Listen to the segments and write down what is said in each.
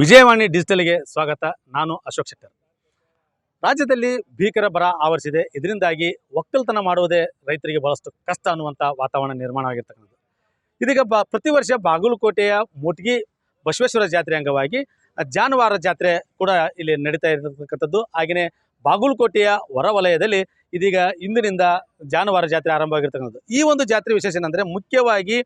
ವಿಜಯವಾಣಿ ಡಿಜಿಟಲ್ಗೆ ಸ್ವಾಗತ. ನಾನು ಅಶೋಕ್ ಶೆಟ್ಟರ್. ರಾಜ್ಯದಲ್ಲಿ ಭೀಕರ ಬರ ಆವರಿಸಿದೆ. ಇದರಿಂದಾಗಿ ಒಕ್ಕಲ್ತನ ಮಾಡುವುದೇ ರೈತರಿಗೆ ಬಹಳಷ್ಟು ಕಷ್ಟ ಅನ್ನುವಂಥ ವಾತಾವರಣ ನಿರ್ಮಾಣ ಆಗಿರ್ತಕ್ಕಂಥದ್ದು. ಇದೀಗ ಬ, ಪ್ರತಿ ವರ್ಷ ಬಾಗಲಕೋಟೆಯ ಮುಟ್ಗಿ ಬಸವೇಶ್ವರ ಜಾತ್ರೆ ಅಂಗವಾಗಿ ಜಾನುವಾರು ಜಾತ್ರೆ ಕೂಡ ಇಲ್ಲಿ ನಡೀತಾ ಇರತಕ್ಕಂಥದ್ದು. ಹಾಗೆಯೇ ಬಾಗಲಕೋಟೆಯ ಹೊರವಲಯದಲ್ಲಿ ಇದೀಗ ಇಂದಿನಿಂದ ಜಾನುವಾರು ಜಾತ್ರೆ ಆರಂಭ ಆರಂಭವಾಗಿರ್ತಕ್ಕಂಥದ್ದು. ಈ ಒಂದು ಜಾತ್ರೆ ವಿಶೇಷ ಏನಂದರೆ ಮುಖ್ಯವಾಗಿ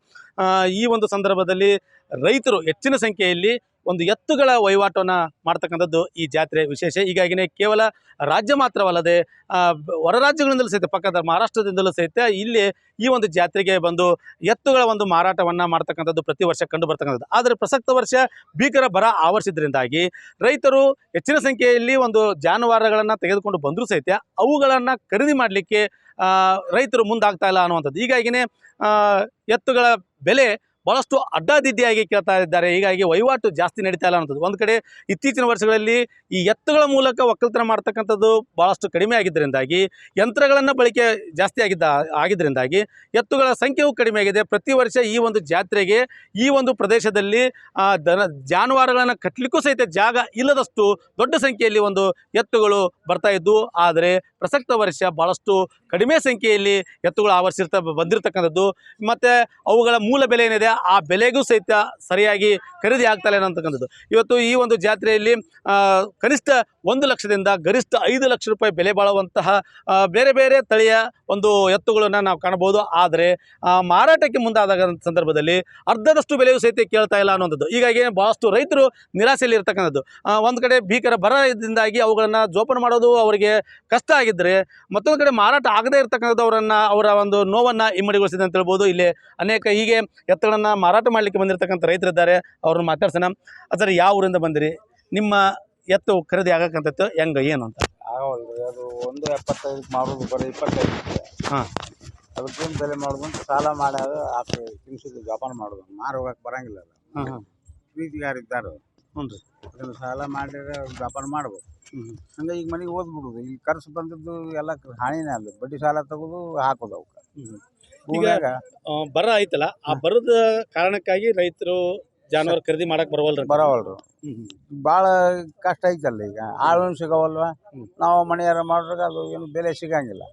ಈ ಒಂದು ಸಂದರ್ಭದಲ್ಲಿ ರೈತರು ಹೆಚ್ಚಿನ ಸಂಖ್ಯೆಯಲ್ಲಿ ಒಂದು ಎತ್ತುಗಳ ವಹಿವಾಟನ್ನು ಮಾಡ್ತಕ್ಕಂಥದ್ದು ಈ ಜಾತ್ರೆ ವಿಶೇಷ. ಹೀಗಾಗಿನೇ ಕೇವಲ ರಾಜ್ಯ ಮಾತ್ರವಲ್ಲದೆ ಹೊರ ರಾಜ್ಯಗಳಿಂದಲೂ ಸಹಿತ, ಪಕ್ಕದ ಮಹಾರಾಷ್ಟ್ರದಿಂದಲೂ ಸಹಿತ ಇಲ್ಲಿ ಈ ಒಂದು ಜಾತ್ರೆಗೆ ಬಂದು ಎತ್ತುಗಳ ಒಂದು ಮಾರಾಟವನ್ನು ಮಾಡ್ತಕ್ಕಂಥದ್ದು ಪ್ರತಿ ವರ್ಷ ಕಂಡು ಬರ್ತಕ್ಕಂಥದ್ದು. ಆದರೆ ಪ್ರಸಕ್ತ ವರ್ಷ ಭೀಕರ ಬರ ಆವರಿಸಿದ್ರಿಂದಾಗಿ ರೈತರು ಹೆಚ್ಚಿನ ಸಂಖ್ಯೆಯಲ್ಲಿ ಒಂದು ಜಾನುವಾರುಗಳನ್ನು ತೆಗೆದುಕೊಂಡು ಬಂದರೂ ಸಹಿತ ಅವುಗಳನ್ನು ಖರೀದಿ ಮಾಡಲಿಕ್ಕೆ ರೈತರು ಮುಂದಾಗ್ತಾ ಇಲ್ಲ ಅನ್ನುವಂಥದ್ದು. ಹೀಗಾಗಿನೇ ಎತ್ತುಗಳ ಬೆಲೆ ಭಾಳಷ್ಟು ಅಡ್ಡಾದಿಡ್ಡಿಯಾಗಿ ಕೇಳ್ತಾ ಇದ್ದಾರೆ. ಹೀಗಾಗಿ ವಹಿವಾಟು ಜಾಸ್ತಿ ನಡೀತಾ ಇಲ್ಲ ಅನ್ನೋದು ಒಂದು ಕಡೆ ಇತ್ತೀಚಿನ ವರ್ಷಗಳಲ್ಲಿ ಈ ಎತ್ತುಗಳ ಮೂಲಕ ಒಕ್ಕಲ್ತನ ಮಾಡ್ತಕ್ಕಂಥದ್ದು ಭಾಳಷ್ಟು ಕಡಿಮೆ ಆಗಿದ್ದರಿಂದಾಗಿ, ಯಂತ್ರಗಳನ್ನು ಬಳಕೆ ಜಾಸ್ತಿ ಆಗಿದ್ದ, ಆಗಿದ್ದರಿಂದಾಗಿ ಎತ್ತುಗಳ ಸಂಖ್ಯೆಯೂ ಕಡಿಮೆ ಆಗಿದೆ. ಪ್ರತಿ ವರ್ಷ ಈ ಒಂದು ಜಾತ್ರೆಗೆ, ಈ ಒಂದು ಪ್ರದೇಶದಲ್ಲಿ ದನ, ಜಾನುವಾರುಗಳನ್ನು ಕಟ್ಟಲಿಕ್ಕೂ ಸಹಿತ ಜಾಗ ಇಲ್ಲದಷ್ಟು ದೊಡ್ಡ ಸಂಖ್ಯೆಯಲ್ಲಿ ಒಂದು ಎತ್ತುಗಳು ಬರ್ತಾ ಇದ್ದವು ಆದರೆ ಪ್ರಸಕ್ತ ವರ್ಷ ಭಾಳಷ್ಟು ಕಡಿಮೆ ಸಂಖ್ಯೆಯಲ್ಲಿ ಎತ್ತುಗಳು ಆವರಿಸಿರ್ತ ಬಂದಿರತಕ್ಕಂಥದ್ದು. ಮತ್ತು ಅವುಗಳ ಮೂಲ ಬೆಲೆ ಏನಿದೆ? ಆ ಬೆಲೆಗೂ ಸಹಿತ ಸರಿಯಾಗಿ ಖರೀದಿ ಆಗ್ತಾ ಇಲ್ಲ ಅಂತಕ್ಕಂಥದ್ದು ಇವತ್ತು ಈ ಒಂದು ಜಾತ್ರೆಯಲ್ಲಿ ಕನಿಷ್ಠ ಒಂದು ಲಕ್ಷದಿಂದ ಗರಿಷ್ಠ ಐದು ಲಕ್ಷ ರೂಪಾಯಿ ಬೆಲೆ ಬಾಳುವಂತಹ ಬೇರೆ ಬೇರೆ ತಳಿಯ ಒಂದು ಎತ್ತುಗಳನ್ನು ನಾವು ಕಾಣಬಹುದು. ಆದರೆ ಮಾರಾಟಕ್ಕೆ ಮುಂದಾದಾಗ ಸಂದರ್ಭದಲ್ಲಿ ಅರ್ಧದಷ್ಟು ಬೆಲೆಯೂ ಸಹಿತ ಕೇಳ್ತಾ ಇಲ್ಲ ಅನ್ನುವಂಥದ್ದು. ಹೀಗಾಗಿ ಭಾಳಷ್ಟು ರೈತರು ನಿರಾಸೆಯಲ್ಲಿ ಇರ್ತಕ್ಕಂಥದ್ದು. ಒಂದು ಕಡೆ ಭೀಕರ ಬರದಿಂದಾಗಿ ಅವುಗಳನ್ನು ಜೋಪಾನ ಮಾಡೋದು ಅವರಿಗೆ ಕಷ್ಟ ಆಗಿದ್ದರೆ ಮತ್ತೊಂದು ಕಡೆ ಮಾರಾಟ ಆಗದೇ ಇರತಕ್ಕಂಥದ್ದು ಅವರನ್ನು, ಅವರ ಒಂದು ನೋವನ್ನು ಇಮ್ಮಡಿಗೊಳಿಸಿದೆ ಅಂತ ಹೇಳ್ಬೋದು. ಇಲ್ಲಿ ಅನೇಕ ಹೀಗೆ ಎತ್ತುಗಳನ್ನು ಮಾರಾಟ ಮಾಡಲಿಕ್ಕೆ ಬಂದಿರತಕ್ಕಂಥ ರೈತರಿದ್ದಾರೆ ಅವ್ರನ್ನ ಮಾತಾಡ್ಸೋಣ. ಅದರ ಯಾವ ಊರಿಂದ ಬಂದಿರಿ? ನಿಮ್ಮ ಎತ್ತು ಖರೀದಿ ಆಗಕ್ಕಂತತ್ತು ಹೆಂಗೆ ಏನು ಅಂತ? ಆಗವಲ್ರಿ ಅದು ಒಂದು ಎಪ್ಪತ್ತೈದಕ್ಕೆ ಮಾಡೋದು ಬರೀ ಇಪ್ಪತ್ತೈದು ಹಾಂ. ಅದಕ್ಕೇನು ಬೆಲೆ ಮಾಡೋದು ಸಾಲ ಮಾಡಿ ಹಾಕಿ ತಿನ್ಸಿದ್ದು ಜೋಪಾನ ಮಾಡೋದು. ಮಾರು ಹೋಗಕ್ಕೆ ಬರಂಗಿಲ್ಲ ಅದು. ಪ್ರೀತಿಗಾರಿದ್ದಾರೆ ಹ್ಞೂ ರೀ. ಅದನ್ನು ಸಾಲ ಮಾಡಿದ್ರೆ ವ್ಯಾಪಾರ ಮಾಡ್ಬೋದು. ಹ್ಞೂ ಹಂಗೆ ಈಗ ಮನೆಗೆ ಓದ್ಬಿಡುದು ಈಗ ಖರ್ಚು ಬಂದದ್ದು ಎಲ್ಲ ಹಾನಿನೇ ಅಲ್ಲ ಬಡ್ಡಿ ಸಾಲ ತಗೋದು ಹಾಕೋದು ಅವಕ್ಕೆ ಭೂಮ್ಯಾಗ ಆ, ಬರ ಐತಲ್ಲ ಆ ಬರದ ಕಾರಣಕ್ಕಾಗಿ ರೈತರು ಜಾನುವಾರು ಖರೀದಿ ಮಾಡಕ್ ಬರವಲ್ರಿ? ಬರವಲ್ರು. ಭಾಳ ಕಷ್ಟ ಐತಲ್ಲ ಈಗ. ಆಳು ಸಿಗವಲ್ವ? ನಾವು ಮನೆಯಾರ ಮಾಡ್ರಾಗ ಅದು ಏನು ಬೆಲೆ ಸಿಗಂಗಿಲ್ಲ.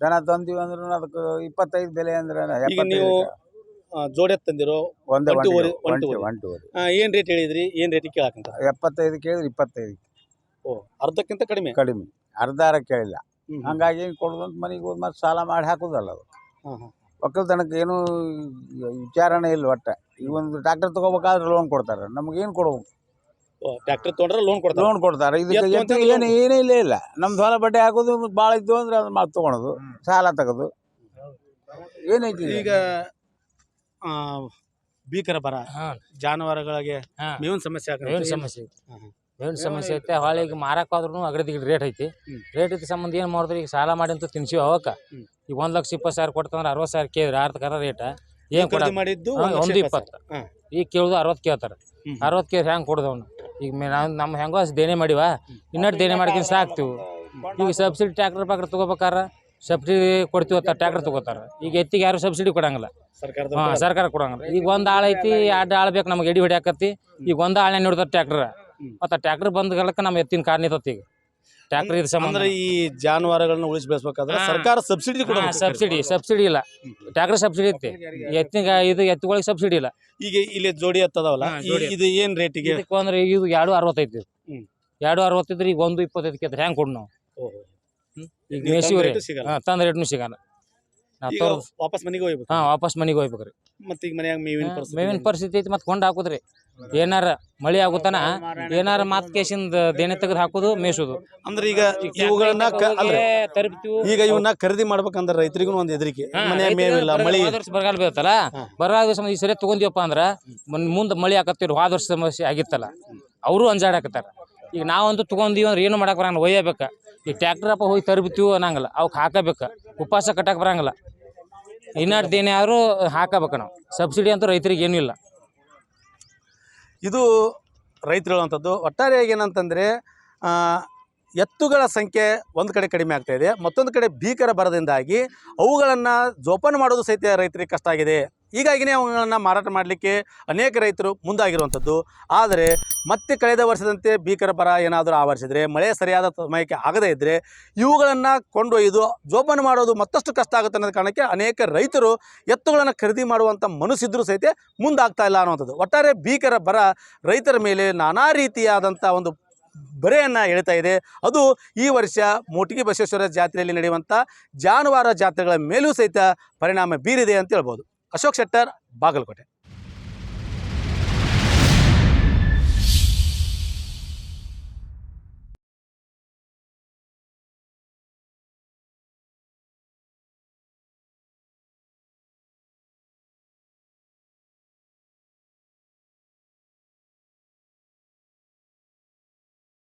ದನ ತಂದೀವಿ ಅಂದ್ರೂ ಅದಕ್ಕೆ ಇಪ್ಪತ್ತೈದು ಬೆಲೆ ಅಂದ್ರೆ ಈಗ ನೀವು ಜೋಡಿ ತಂದಿರೋ ಒಂದೇ ಒಂಟೂವರೆ- ಒಂಟಿ ಒಂಟೂವರೆ. ಒಂಟೂವರೆ ಆ, ಏನ್ ರೇಟ್ ಹೇಳಿದ್ರಿ? ಏನ್ ರೇಟಿಗೆ ಕೇಳಾಕಂತ? ಎಪ್ಪತ್ತೈದು ಕೇಳಿದ್ರೆ ಇಪ್ಪತ್ತೈದು. ಓ ಅರ್ಧಕ್ಕಿಂತ ಕಡಿಮೆ? ಕಡಿಮೆ. ಅರ್ಧಾರ ಕೇಳಿಲ್ಲ. ಹ್ಮ್. ಹಂಗಾಗಿ ಏನು ಕೊಡೋದು ಅಂತ ಮನೆಗೆ ಹೋದ್ ಮತ್ತೆ ಸಾಲ ಮಾಡಿ ಹಾಕೋದಲ್ಲ ಅದು. ಹಾ, ಹಾ. ಒಕ್ಕಲ್ತನಕ್ಕೆ ಏನು ವಿಚಾರಣೆ ಇಲ್ಲ ಒಟ್ಟ. ಈ ಒಂದು ಟ್ರ್ಯಾಕ್ಟರ್ ತಗೋಬೇಕಾದ್ರೆ ಲೋನ್ ಕೊಡ್ತಾರೆ. ನಮ್ಗೇನು ಕೊಡ್ಬೇಕು? ಓ ಟ್ರ್ಯಾಕ್ಟರ್ ತೊಗೊಂಡ್ರೆ ಲೋನ್ ಕೊಡ್ತಾರೆ. ಲೋನ್ ಕೊಡ್ತಾರೆ. ಇದಕ್ಕೆ ಎತ್ತು ಅಂತ ಎತ್ತಿಗೆ ಏನು ಏನೇ ಇಲ್ಲ ಇಲ್ಲ. ನಮ್ದು ಹೊಲ ಬಡ್ಡಿ ಹಾಕೋದು ಭಾಳ ಇದ್ದು ಅಂದ್ರೆ ಅದು ಮಾಡಿ ತೊಗೊಳೋದು. ಸಾಲ ತಗೋದು. ಏನೈತಿ ಈಗ ಭೀಕರ ಬರ. ಹಾಂ. ಜಾನುವಾರುಗಳಿಗೆ ಹಾಂ. ಮೇವಿನ ಸಮಸ್ಯೆ ಆಗತ್ತೆ. ಮೇವಿನ ಸಮಸ್ಯೆ ಐತಿ. ಹಾ, ಹಾ. ಮೇವಿನ ಸಮಸ್ಯೆ ಐತೆ. ಹೊಳೆ ಈಗ ಮಾರಕ್ಕೆ ಹೋದ್ರೂ ಅಗದಿ ರೇಟ್ ಐತಿ. ಹ್ಮ್. ರೇಟ್ ಐತಿ ಸಂಬಂಧ ಏನು ಮಾಡಿದ್ರು ಈಗ ಸಾಲ ಮಾಡಿ ಅಂತ ತಿನ್ಸಿವಿ ಅವಕ್ಕ. ಹ್ಮ್. ಈಗ ಒಂದು ಲಕ್ಷ ಇಪ್ಪತ್ತು ಸಾವಿರ ಕೊಡ್ತಂದ್ರೆ ಅರವತ್ತು ಸಾವಿರ ಕೇಳಿದ್ರೆ ಆರ್ಥಿಕ ರೇಟ್ ನೀವು ಏನು ಕೊಡ ಮಾಡಿದ್ದು ಹಾ, ಒಂದ್ ಇಪ್ಪತ್ತು ಹಾ. ಈಗ ಕೇಳುದು ಅರವತ್ತು ಕೇಳ್ತಾರೆ. ಹ್ಮ್. ಅರವತ್ತು ಕೇಳಿ ಹೆಂಗೆ ಕೊಡೋದವ್ನು ಈಗ ಮೇ ನಾವು ನಮ್ಮ ಹೆಂಗೋ ಅಷ್ಟು ದೇನೆ ಮಾಡಿವ. ಇನ್ನಟ್ಟು ದೇನೆ ಮಾಡ್ಕೊಂಡು ಸಾಕ್ತಿವಿ. ಈಗ ಸಬ್ಸಿಡಿ ಟ್ರ್ಯಾಕ್ಟರ್ ಪಾಕ್ಟರ್ ತಗೋಬೇಕಾರ ಸಬ್ಸಿಡಿ ಕೊಡ್ತೀವಿ ಅಂತ ಟ್ಯಾಕ್ಟರ್ ತಗೋತಾರ. ಈಗ ಎತ್ತಿಗೆ ಯಾರು ಸಬ್ಸಿಡಿ ಕೊಡಂಗಿಲ್ಲ. ಸರ್ಕಾರದ ಹಾಂ ಸರ್ಕಾರ ಕೊಡಂಗಿಲ್ಲ. ಈಗ ಒಂದು ಆಳು ಐತಿ ಎರಡು ಆಳು ಬೇಕು ನಮ್ಗೆ ಎಡಿ ಹೊಡಿಯಾಕತ್ತಿ. ಈಗ ಒಂದು ಆಳನೆ ನೋಡ್ತಾರೆ ಟ್ಯಾಕ್ಟರ್. ಮತ್ತು ಟ್ಯಾಕ್ಟರ್ ಬಂದ ಗಲಕ್ಕ ನಮ್ಮ ಎತ್ತಿನ ಕಾರ್ ನಿಂತತಿ ಈಗ. ಟ್ರ್ಯಾಕ್ಟರ್ ಇದು ಸಂಬಂಧ. ಅಂದ್ರೆ ಈ ಜಾನುವಾರುಗಳನ್ನ ಉಳಿಸಿ ಬೆಳೆಸ್ಬೇಕಾದ್ರೆ ಹಾ. ಸರ್ಕಾರ ಸಬ್ಸಿಡಿ ಕೂಡ ಸಬ್ಸಿಡಿ ಸಬ್ಸಿಡಿ ಇಲ್ಲ. ಟ್ರ್ಯಾಕ್ಟರ್ ಸಬ್ಸಿಡಿ ಐತಿ. ಎತ್ತಿನ ಇದು ಎತ್ತುಗಳಿಗೆ ಸಬ್ಸಿಡಿ ಇಲ್ಲ. ಈಗ ಇಲ್ಲಿ ಜೋಡಿ ಎತ್ತದವಲ್ಲ ಹಾ, ಜೋಡಿ ಇದು ಏನ್ ರೇಟಿಗೆ? ಇದಕ್ಕೆ ಅಂದ್ರೆ ಇದು ಎರಡು ಅರವತ್ತೈತಿ ಹ್ಮ್. ಎರಡು ಅರವತ್ತಿದ್ರೆ ಈಗ ಒಂದು ಇಪ್ಪತ್ತೈದು ಕೇಳ್ತಾರೆ. ಹೆಂಗೆ ಕೊಡು ನಾವು ಈಗ ನೀವು ಮೇಸಿವ್ರಿ ತಂದ ರೇಟು ಸಿಗಲ್ಲ. ಹಾಂ ತಂದ ರೇಟ್ನು ಸಿಗಲ್ಲ. ನಾವು ಈಗ ತೋರ್ಸ್ ವಾಪಸ್ ಮನೆಗೆ ಹೋಗ್ಬೇಕು. ಹಾಂ ವಾಪಸ್ ಮನೆಗೆ ಹೋಗ್ಬೇಕ್ರಿ ಮತ್ತೆ ಈಗ ಮನ್ಯಾಗ ಮೇವಿನ ಪರಿಸ್ಥಿತಿ ಮೇವಿನ ಪರಿಸ್ಥಿತಿ ಐತಿ ಮತ್ತೆ ಕೊಂಡು ಹಾಕುದ್ರಿ. ಏನಾರ ಮಳಿ ಆಗುತ್ತಾನ ಏನಾರ ಮಾತ್ ಕೇಸಿಂದ ದೇಣೆ ತೆಗೆದು ಹಾಕೋದು ಮೇಸೋದು ಅಂದ್ರೆ ಈಗ ಇವುಗಳನ್ನ ಕ- ಅಲ್ರಿ. ತರಬ್ತೀವಿ ಈಗ ಇವನ್ನ ಖರೀದಿ ಮಾಡ್ಬೇಕಂದ್ರ ರೈತರಿಗೂ ಒಂದ್ ಹೆದರಿಕೆ. ಮನ್ಯಾಗ ಮೇವಿಲ್ಲ ಮಳಿ ಬರಗಾಲ ಬೀಳತ್ತಲ್ಲ. ಬರಗಾಲ ಈ ಸರಿ ತಗೊಂಡಿವಪ್ಪ ಅಂದ್ರ ಮುಂದೆ ಮಳಿ ಆಕತ್ತಿರು ಹೋದ ವರ್ಷ ಸಮಸ್ಯೆ ಆಗಿತ್ತಲ್ಲ. ಅವರು ಅಂಜಾಡಕತ್ತಾರ ಈಗ ನಾವಂತೂ ತಗೊಂಡಿವಿ ಅಂದ್ರೆ ಏನು ಮಾಡಕ್ ಬರ ಒಯ್ಯಬೇಕ. ಈ ಟ್ಯಾಕ್ಟ್ರಪ್ಪ ಹೋಗಿ ತರ್ಬಿತೀವಿ ಅನ್ನಂಗಿಲ್ಲ. ಅವಕ್ಕೆ ಹಾಕಬೇಕು. ಉಪವಾಸ ಕಟ್ಟಕ್ಕೆ ಬರಂಗಿಲ್ಲ. ಇನ್ನರ್ದೇನೇ ಆದರೂ ಹಾಕಬೇಕು ನಾವು. ಸಬ್ಸಿಡಿ ಅಂತೂ ರೈತರಿಗೆ ಏನೂ ಇಲ್ಲ. ಇದು ರೈತರು ಹೇಳುವಂಥದ್ದು ಒಟ್ಟಾರೆಯಾಗಿ ಏನಂತಂದರೆ ಎತ್ತುಗಳ ಸಂಖ್ಯೆ ಒಂದು ಕಡೆ ಕಡಿಮೆ ಆಗ್ತಾಯಿದೆ ಮತ್ತೊಂದು ಕಡೆ ಭೀಕರ ಬರದಿಂದಾಗಿ ಅವುಗಳನ್ನು ಜೋಪಾನ ಮಾಡೋದು ಸಹಿತ ರೈತರಿಗೆ ಕಷ್ಟ ಆಗಿದೆ. ಹೀಗಾಗಿನೇ ಅವುಗಳನ್ನು ಮಾರಾಟ ಮಾಡಲಿಕ್ಕೆ ಅನೇಕ ರೈತರು ಮುಂದಾಗಿರುವಂಥದ್ದು. ಆದರೆ ಮತ್ತೆ ಕಳೆದ ವರ್ಷದಂತೆ ಭೀಕರ ಬರ ಏನಾದರೂ ಆವರಿಸಿದರೆ, ಮಳೆ ಸರಿಯಾದ ಸಮಯಕ್ಕೆ ಆಗದೇ ಇದ್ದರೆ ಇವುಗಳನ್ನು ಕೊಂಡೊಯ್ದು ಜೋಪಾನ ಮಾಡೋದು ಮತ್ತಷ್ಟು ಕಷ್ಟ ಆಗುತ್ತೆ ಅನ್ನೋದು ಕಾರಣಕ್ಕೆ ಅನೇಕ ರೈತರು ಎತ್ತುಗಳನ್ನು ಖರೀದಿ ಮಾಡುವಂಥ ಮನಸ್ಸಿದ್ರೂ ಸಹಿತ ಮುಂದಾಗ್ತಾ ಇಲ್ಲ ಅನ್ನುವಂಥದ್ದು. ಒಟ್ಟಾರೆ ಭೀಕರ ಬರ ರೈತರ ಮೇಲೆ ನಾನಾ ರೀತಿಯಾದಂಥ ಒಂದು ಬರೆಯನ್ನು ಎಳಿತಾ ಇದೆ. ಅದು ಈ ವರ್ಷ ಮೋಟಿಗೆ ಬಸವೇಶ್ವರ ಜಾತ್ರೆಯಲ್ಲಿ ನಡೆಯುವಂಥ ಜಾನುವಾರು ಜಾತ್ರೆಗಳ ಮೇಲೂ ಸಹಿತ ಪರಿಣಾಮ ಬೀರಿದೆ ಅಂತ ಹೇಳ್ಬೋದು. ಅಶೋಕ್ ಶೆಟ್ಟರ್ ಬಾಗಲಕೋಟೆ